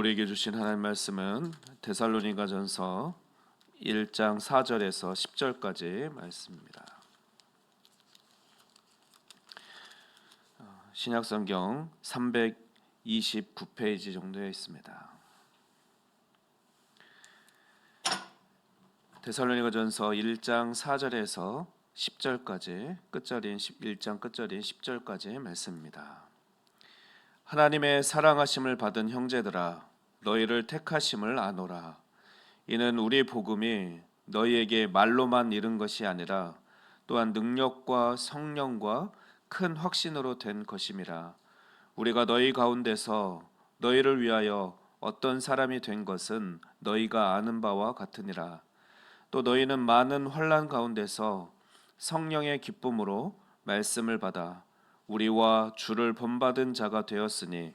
우리에게 주신 하나님 말씀은 데살로니가전서 1장 4절에서 10절까지 말씀입니다. 어, 신약 성경 329페이지 정도에 있습니다. 데살로니가전서 1장 4절에서 10절까지 끝절인 1장 끝절인 10절까지의 말씀입니다. 하나님의 사랑하심을 받은 형제들아 너희를 택하심을 아노라. 이는 우리 복음이 너희에게 말로만 이른 것이 아니라 또한 능력과 성령과 큰 확신으로 된 것임이라. 우리가 너희 가운데서 너희를 위하여 어떤 사람이 된 것은 너희가 아는 바와 같으니라. 또 너희는 많은 환란 가운데서 성령의 기쁨으로 말씀을 받아 우리와 주를 본받은 자가 되었으니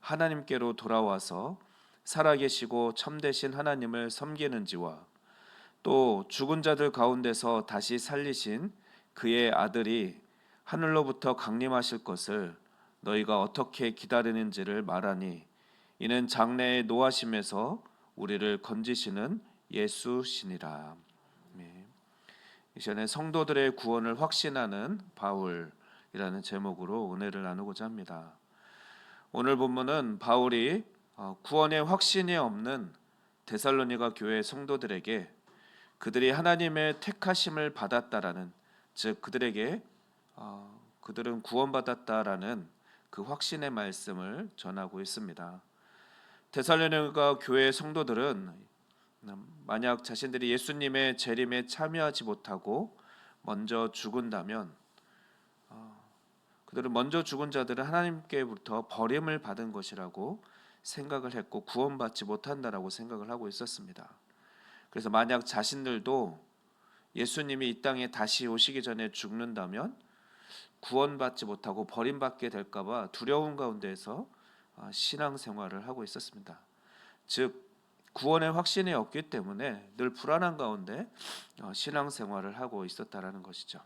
하나님께로 돌아와서 살아계시고 참되신 하나님을 섬기는지와 또 죽은 자들 가운데서 다시 살리신 그의 아들이 하늘로부터 강림하실 것을 너희가 어떻게 기다리는지를 말하니 이는 장래의 노하심에서 우리를 건지시는 예수시니라. 네. 이 시간에 성도들의 구원을 확신하는 바울이라는 제목으로 은혜를 나누고자 합니다. 오늘 본문은 바울이 어, 구원의 확신이 없는 데살로니가 교회 성도들에게 그들이 하나님의 택하심을 받았다라는 즉 그들에게 어, 그들은 구원받았다라는 그 확신의 말씀을 전하고 있습니다. 데살로니가 교회 성도들은 만약 자신들이 예수님의 재림에 참여하지 못하고 먼저 죽은다면 어, 그들은 먼저 죽은 자들은 하나님께부터 버림을 받은 것이라고 생각을 했고 구원받지 못한다라고 생각을 하고 있었습니다. 그래서 만약 자신들도 예수님이 이 땅에 다시 오시기 전에 죽는다면 구원받지 못하고 버림받게 될까봐 두려운 가운데서 어, 신앙생활을 하고 있었습니다. 즉 구원의 확신이 없기 때문에 늘 불안한 가운데 어, 신앙생활을 하고 있었다라는 것이죠.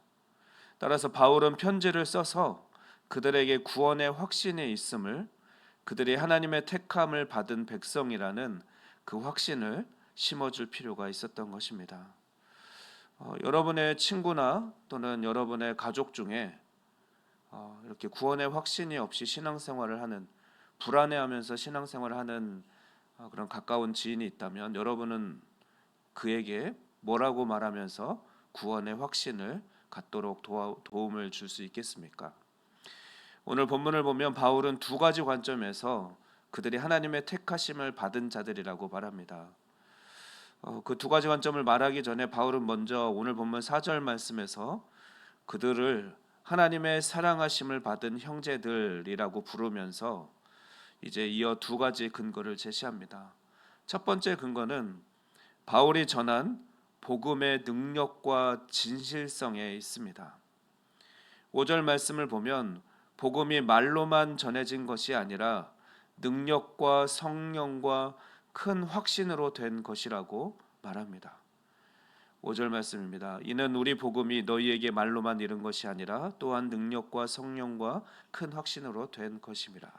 따라서 바울은 편지를 써서 그들에게 구원의 확신이 있음을 그들이 하나님의 택함을 받은 백성이라는 그 확신을 심어줄 필요가 있었던 것입니다. 어, 여러분의 친구나 또는 여러분의 가족 중에 어, 이렇게 구원의 확신이 없이 신앙생활을 하는 불안해하면서 신앙생활을 하는 어, 그런 가까운 지인이 있다면 여러분은 그에게 뭐라고 말하면서 구원의 확신을 갖도록 도와, 도움을 줄 수 있겠습니까? 오늘 본문을 보면 바울은 두 가지 관점에서 그들이 하나님의 택하심을 받은 자들이라고 말합니다. 어, 그두 가지 관점을 말하기 전에 바울은 먼저 오늘 본문 4절 말씀에서 그들을 하나님의 사랑하심을 받은 형제들이라고 부르면서 이제 이어 두 가지 근거를 제시합니다. 첫 번째 근거는 바울이 전한 복음의 능력과 진실성에 있습니다. 5절 말씀을 보면 복음이 말로만 전해진 것이 아니라 능력과 성령과 큰 확신으로 된 것이라고 말합니다. 5절 말씀입니다. 이는 우리 복음이 너희에게 말로만 이른 것이 아니라 또한 능력과 성령과 큰 확신으로 된 것입니다.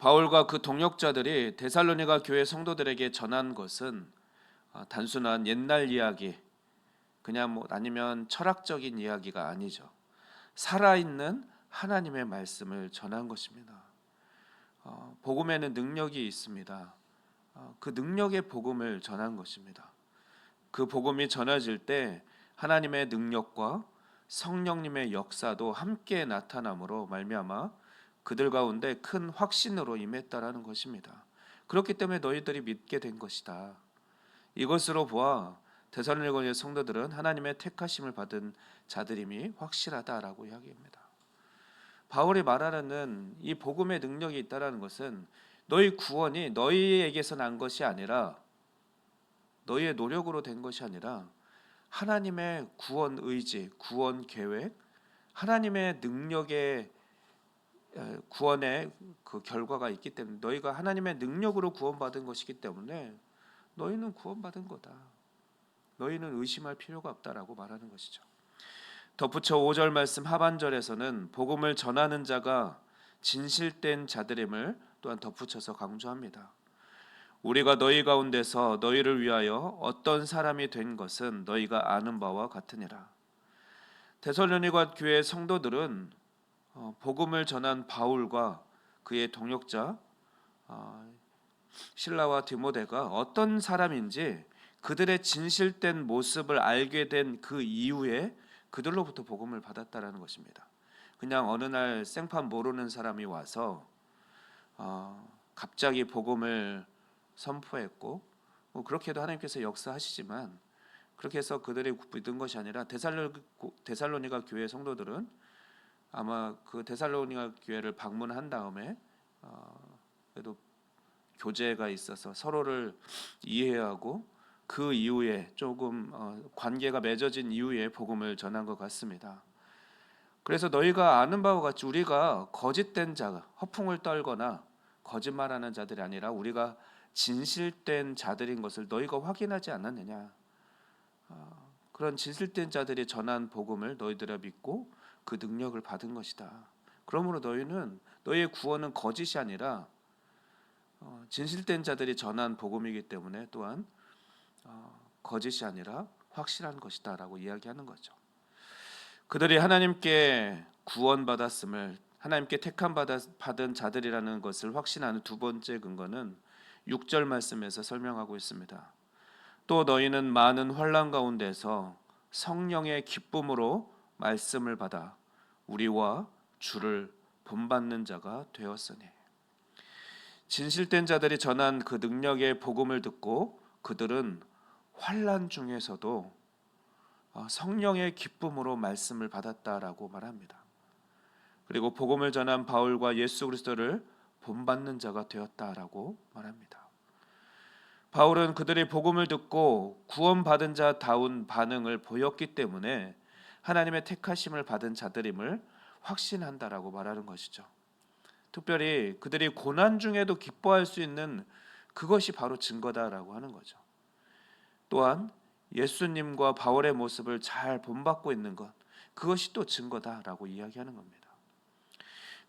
바울과 그 동역자들이 데살로니가 교회 성도들에게 전한 것은 아, 단순한 옛날 이야기, 그냥 뭐 아니면 철학적인 이야기가 아니죠. 살아있는 하나님의 말씀을 전한 것입니다. 어, 복음에는 능력이 있습니다. 어, 그 능력의 복음을 전한 것입니다. 그 복음이 전해질 때 하나님의 능력과 성령님의 역사도 함께 나타남으로 말미암아 그들 가운데 큰 확신으로 임했다라는 것입니다. 그렇기 때문에 너희들이 믿게 된 것이다. 이것으로 보아 데살로니가의 성도들은 하나님의 택하심을 받은 자들임이 확실하다라고 이야기합니다. 바울이 말하는 이 복음의 능력이 있다라는 것은 너희 구원이 너희에게서 난 것이 아니라 너희의 노력으로 된 것이 아니라 하나님의 구원 의지, 구원 계획, 하나님의 능력의 에, 구원의 그 결과가 있기 때문에 너희가 하나님의 능력으로 구원받은 것이기 때문에 너희는 구원받은 거다. 너희는 의심할 필요가 없다라고 말하는 것이죠. 덧붙여 5절 말씀 하반절에서는 복음을 전하는 자가 진실된 자들임을 또한 덧붙여서 강조합니다. 우리가 너희 가운데서 너희를 위하여 어떤 사람이 된 것은 너희가 아는 바와 같으니라. 데살로니가 교회 성도들은 어, 복음을 전한 바울과 그의 동역자 어, 신라와 디모데가 어떤 사람인지 그들의 진실된 모습을 알게 된 그 이후에 그들로부터 복음을 받았다라는 것입니다. 그냥 어느 날 생판 모르는 사람이 와서 어, 갑자기 복음을 선포했고 뭐 그렇게도 하나님께서 역사하시지만 그렇게 해서 그들이 믿은 것이 아니라 데살로 데살로니가 교회 성도들은 아마 그 데살로니가 교회를 방문한 다음에 어, 그래도 교제가 있어서 서로를 이해하고 그 이후에 조금 어, 관계가 맺어진 이후에 복음을 전한 것 같습니다. 그래서 너희가 아는 바와 같이 우리가 거짓된 자, 허풍을 떨거나 거짓말하는 자들이 아니라 우리가 진실된 자들인 것을 너희가 확인하지 않았느냐? 어, 그런 진실된 자들이 전한 복음을 너희들아 믿고 그 능력을 받은 것이다. 그러므로 너희는 너희의 구원은 거짓이 아니라 어, 진실된 자들이 전한 복음이기 때문에 또한 어, 거짓이 아니라 확실한 것이다라고 이야기하는 거죠. 그들이 하나님께 구원받았음을 하나님께 택함 받은 자들이라는 것을 확신하는 두 번째 근거는 6절 말씀에서 설명하고 있습니다. 또 너희는 많은 환란 가운데서 성령의 기쁨으로 말씀을 받아 우리와 주를 본받는 자가 되었으니 진실된 자들이 전한 그 능력의 복음을 듣고 그들은 환란 중에서도 어, 성령의 기쁨으로 말씀을 받았다라고 말합니다. 그리고 복음을 전한 바울과 예수 그리스도를 본받는 자가 되었다라고 말합니다. 바울은 그들의 복음을 듣고 구원받은 자다운 반응을 보였기 때문에 하나님의 택하심을 받은 자들임을 확신한다라고 말하는 것이죠. 특별히 그들이 고난 중에도 기뻐할 수 있는 그것이 바로 증거다라고 하는 거죠. 또한 예수님과 바울의 모습을 잘 본받고 있는 것 그것이 또 증거다라고 이야기하는 겁니다.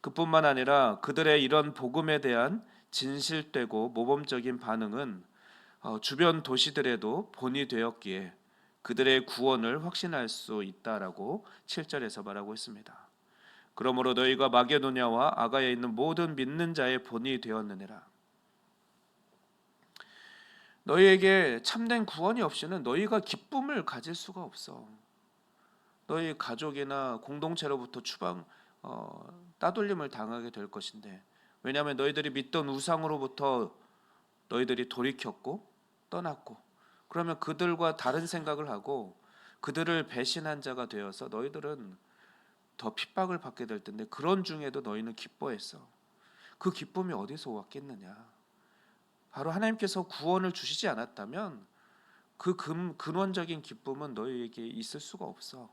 그뿐만 아니라 그들의 이런 복음에 대한 진실되고 모범적인 반응은 어, 주변 도시들에도 본이 되었기에 그들의 구원을 확신할 수 있다라고 7절에서 말하고 있습니다. 그러므로 너희가 마게도냐와 아가에 있는 모든 믿는 자의 본이 되었느니라. 너희에게 참된 구원이 없이는 너희가 기쁨을 가질 수가 없어. 너희 가족이나 공동체로부터 추방 어, 따돌림을 당하게 될 것인데 왜냐하면 너희들이 믿던 우상으로부터 너희들이 돌이켰고 떠났고 그러면 그들과 다른 생각을 하고 그들을 배신한 자가 되어서 너희들은 더 핍박을 받게 될 텐데 그런 중에도 너희는 기뻐했어. 그 기쁨이 어디서 왔겠느냐? 바로 하나님께서 구원을 주시지 않았다면 그 근, 근원적인 기쁨은 너희에게 있을 수가 없어.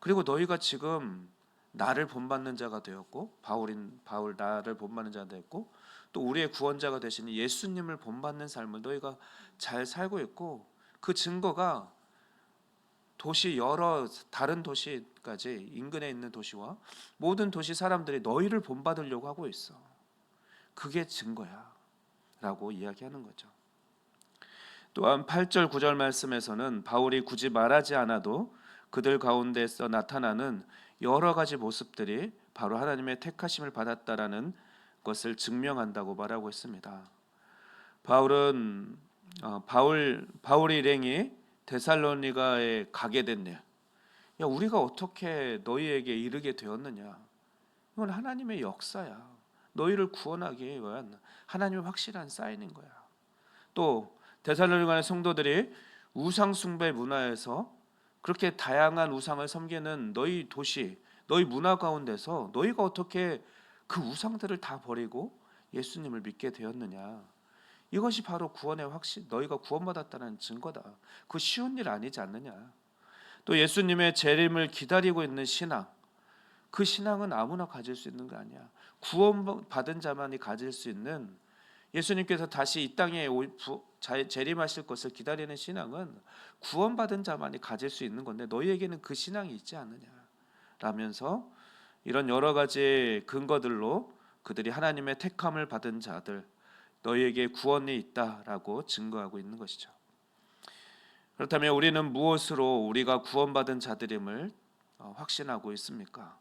그리고 너희가 지금 나를 본받는 자가 되었고 바울인 바울 나를 본받는 자가 되었고 또 우리의 구원자가 되시는 예수님을 본받는 삶을 너희가 잘 살고 있고 그 증거가 도시 여러 다른 도시까지 인근에 있는 도시와 모든 도시 사람들이 너희를 본받으려고 하고 있어. 그게 증거야. 라고 이야기하는 거죠. 또한 8절 9절 말씀에서는 바울이 굳이 말하지 않아도 그들 가운데서 나타나는 여러 가지 모습들이 바로 하나님의 택하심을 받았다라는 것을 증명한다고 말하고 있습니다. 바울은 어, 바울 바울 일행이 데살로니가에 가게 됐네. 야 우리가 어떻게 너희에게 이르게 되었느냐? 이건 하나님의 역사야. 너희를 구원하기 위한 하나님의 확실한 사인인 거야. 또 데살로니가의 성도들이 우상 숭배 문화에서 그렇게 다양한 우상을 섬기는 너희 도시, 너희 문화 가운데서 너희가 어떻게 그 우상들을 다 버리고 예수님을 믿게 되었느냐? 이것이 바로 구원의 확신, 너희가 구원받았다는 증거다. 그 쉬운 일 아니지 않느냐? 또 예수님의 재림을 기다리고 있는 신앙, 그 신앙은 아무나 가질 수 있는 거 아니야. 구원받은 자만이 가질 수 있는 예수님께서 다시 이 땅에 재림하실 것을 기다리는 신앙은 구원받은 자만이 가질 수 있는 건데 너희에게는 그 신앙이 있지 않느냐 라면서 이런 여러 가지 근거들로 그들이 하나님의 택함을 받은 자들 너희에게 구원이 있다라고 증거하고 있는 것이죠. 그렇다면 우리는 무엇으로 우리가 구원받은 자들임을 어, 확신하고 있습니까?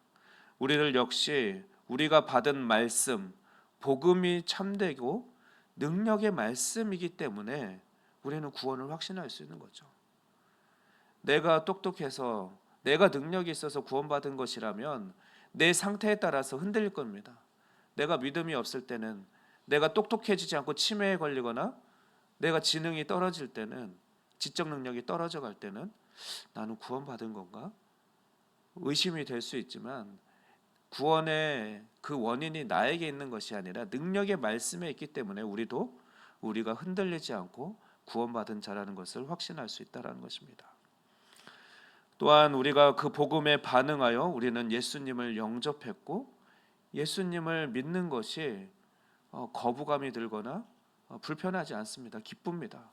우리를 역시 우리가 받은 말씀, 복음이 참되고 능력의 말씀이기 때문에 우리는 구원을 확신할 수 있는 거죠. 내가 똑똑해서 내가 능력이 있어서 구원받은 것이라면 내 상태에 따라서 흔들릴 겁니다. 내가 믿음이 없을 때는 내가 똑똑해지지 않고 치매에 걸리거나 내가 지능이 떨어질 때는 지적 능력이 떨어져 갈 때는 나는 구원받은 건가? 의심이 될 수 있지만 구원의 그 원인이 나에게 있는 것이 아니라 능력의 말씀에 있기 때문에 우리도 우리가 흔들리지 않고 구원받은 자라는 것을 확신할 수 있다라는 것입니다. 또한 우리가 그 복음에 반응하여 우리는 예수님을 영접했고 예수님을 믿는 것이 어, 거부감이 들거나 어, 불편하지 않습니다. 기쁩니다.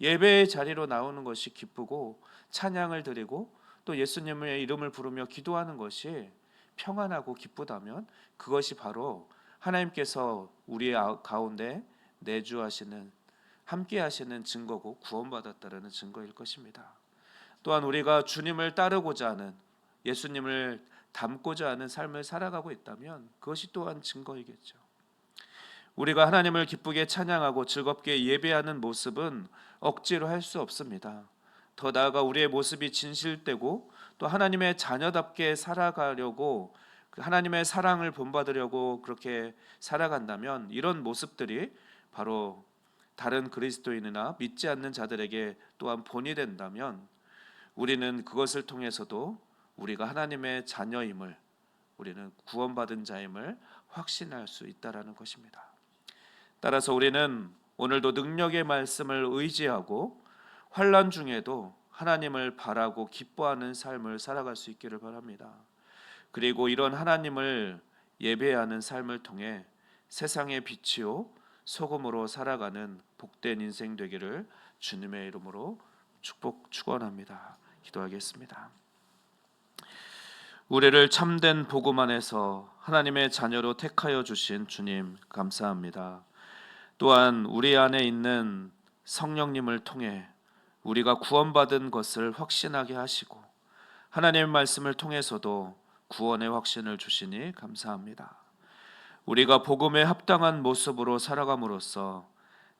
예배의 자리로 나오는 것이 기쁘고 찬양을 드리고 또 예수님의 이름을 부르며 기도하는 것이 평안하고 기쁘다면 그것이 바로 하나님께서 우리의 아- 가운데 내주하시는 함께 하시는 증거고 구원받았다라는 증거일 것입니다. 또한 우리가 주님을 따르고자 하는 예수님을 닮고자 하는 삶을 살아가고 있다면 그것이 또한 증거이겠죠. 우리가 하나님을 기쁘게 찬양하고 즐겁게 예배하는 모습은 억지로 할 수 없습니다. 더 나아가 우리의 모습이 진실되고 또 하나님의 자녀답게 살아가려고 그 하나님의 사랑을 본받으려고 그렇게 살아간다면 이런 모습들이 바로 다른 그리스도인이나 믿지 않는 자들에게 또한 본이 된다면 우리는 그것을 통해서도 우리가 하나님의 자녀임을 우리는 구원받은 자임을 확신할 수 있다라는 것입니다. 따라서 우리는 오늘도 능력의 말씀을 의지하고 환란 중에도 하나님을 바라고 기뻐하는 삶을 살아갈 수 있기를 바랍니다. 그리고 이런 하나님을 예배하는 삶을 통해 세상의 빛이요 소금으로 살아가는 복된 인생 되기를 주님의 이름으로 축복 축원합니다. 기도하겠습니다. 우리를 참된 복음 안에서 하나님의 자녀로 택하여 주신 주님 감사합니다. 또한 우리 안에 있는 성령님을 통해 우리가 구원받은 것을 확신하게 하시고 하나님의 말씀을 통해서도 구원의 확신을 주시니 감사합니다. 우리가 복음에 합당한 모습으로 살아감으로써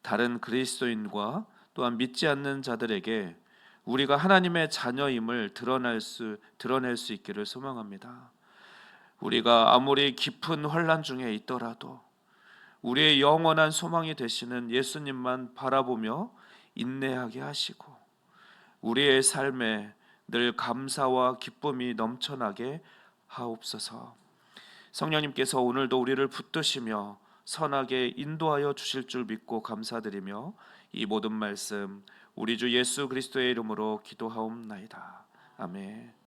다른 그리스도인과 또한 믿지 않는 자들에게 우리가 하나님의 자녀임을 드러낼 수 드러낼 수 있기를 소망합니다. 우리가 아무리 깊은 환란 중에 있더라도 우리의 영원한 소망이 되시는 예수님만 바라보며 인내하게 하시고 우리의 삶에 늘 감사와 기쁨이 넘쳐나게 하옵소서. 성령님께서 오늘도 우리를 붙드시며 선하게 인도하여 주실 줄 믿고 감사드리며 이 모든 말씀 우리 주 예수 그리스도의 이름으로 기도하옵나이다. 아멘.